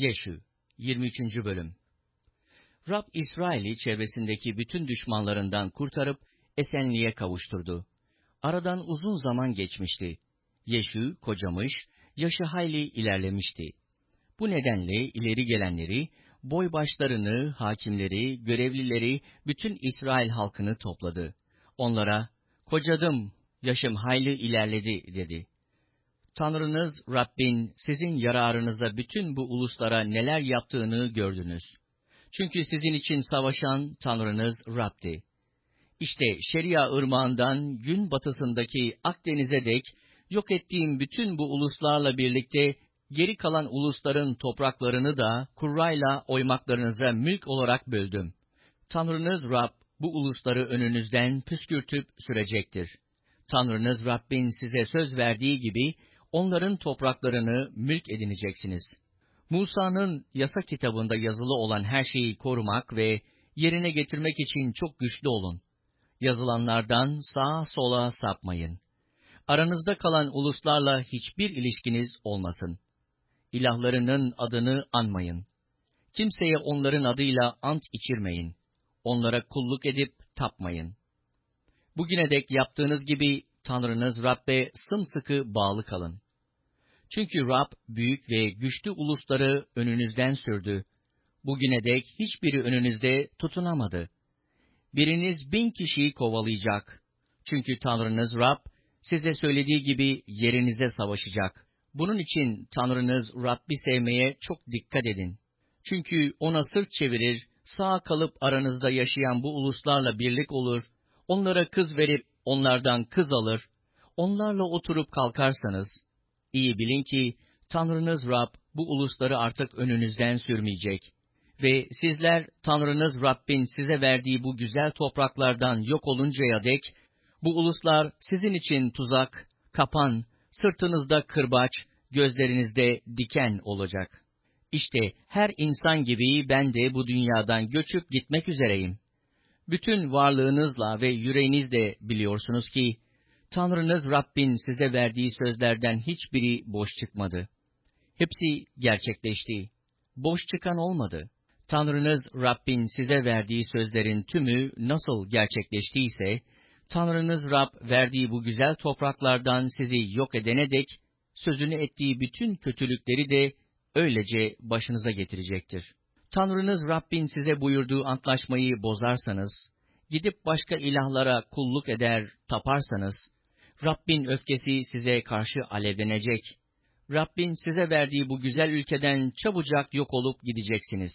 Yeşü 23. Bölüm Rab İsrail'i çevresindeki bütün düşmanlarından kurtarıp esenliğe kavuşturdu. Aradan uzun zaman geçmişti. Yeşü kocamış, yaşı hayli ilerlemişti. Bu nedenle ileri gelenleri, boy başlarını, hakimleri, görevlileri, bütün İsrail halkını topladı. Onlara, kocadım, yaşım hayli ilerledi dedi. Tanrınız Rabbin sizin yararınıza bütün bu uluslara neler yaptığını gördünüz. Çünkü sizin için savaşan Tanrınız Rab'di. İşte Şeria ırmağından gün batısındaki Akdeniz'e dek yok ettiğim bütün bu uluslarla birlikte geri kalan ulusların topraklarını da kurrayla oymaklarınıza mülk olarak böldüm. Tanrınız Rab bu ulusları önünüzden püskürtüp sürecektir. Tanrınız Rabbin size söz verdiği gibi onların topraklarını mülk edineceksiniz. Musa'nın yasa kitabında yazılı olan her şeyi korumak ve yerine getirmek için çok güçlü olun. Yazılanlardan sağa sola sapmayın. Aranızda kalan uluslarla hiçbir ilişkiniz olmasın. İlahlarının adını anmayın. Kimseye onların adıyla ant içirmeyin. Onlara kulluk edip tapmayın. Bugüne dek yaptığınız gibi Tanrınız Rab'be sımsıkı bağlı kalın. Çünkü Rab büyük ve güçlü ulusları önünüzden sürdü. Bugüne dek hiçbiri önünüzde tutunamadı. Biriniz bin kişiyi kovalayacak. Çünkü Tanrınız Rab size söylediği gibi yerinize savaşacak. Bunun için Tanrınız Rabbi sevmeye çok dikkat edin. Çünkü ona sırt çevirir, sağ kalıp aranızda yaşayan bu uluslarla birlik olur, onlara kız verip onlardan kız alır, onlarla oturup kalkarsanız, iyi bilin ki Tanrınız Rab bu ulusları artık önünüzden sürmeyecek. Ve sizler Tanrınız Rabbin size verdiği bu güzel topraklardan yok oluncaya dek, bu uluslar sizin için tuzak, kapan, sırtınızda kırbaç, gözlerinizde diken olacak. İşte her insan gibi ben de bu dünyadan göçüp gitmek üzereyim. Bütün varlığınızla ve yüreğinizle biliyorsunuz ki, Tanrınız Rabbin size verdiği sözlerden hiçbiri boş çıkmadı. Hepsi gerçekleşti. Boş çıkan olmadı. Tanrınız Rabbin size verdiği sözlerin tümü nasıl gerçekleştiyse, Tanrınız Rab verdiği bu güzel topraklardan sizi yok edene dek, sözünü ettiği bütün kötülükleri de öylece başınıza getirecektir. Tanrınız Rabbin size buyurduğu antlaşmayı bozarsanız, gidip başka ilahlara kulluk eder, taparsanız, Rabbin öfkesi size karşı alevlenecek. Rabbin size verdiği bu güzel ülkeden çabucak yok olup gideceksiniz.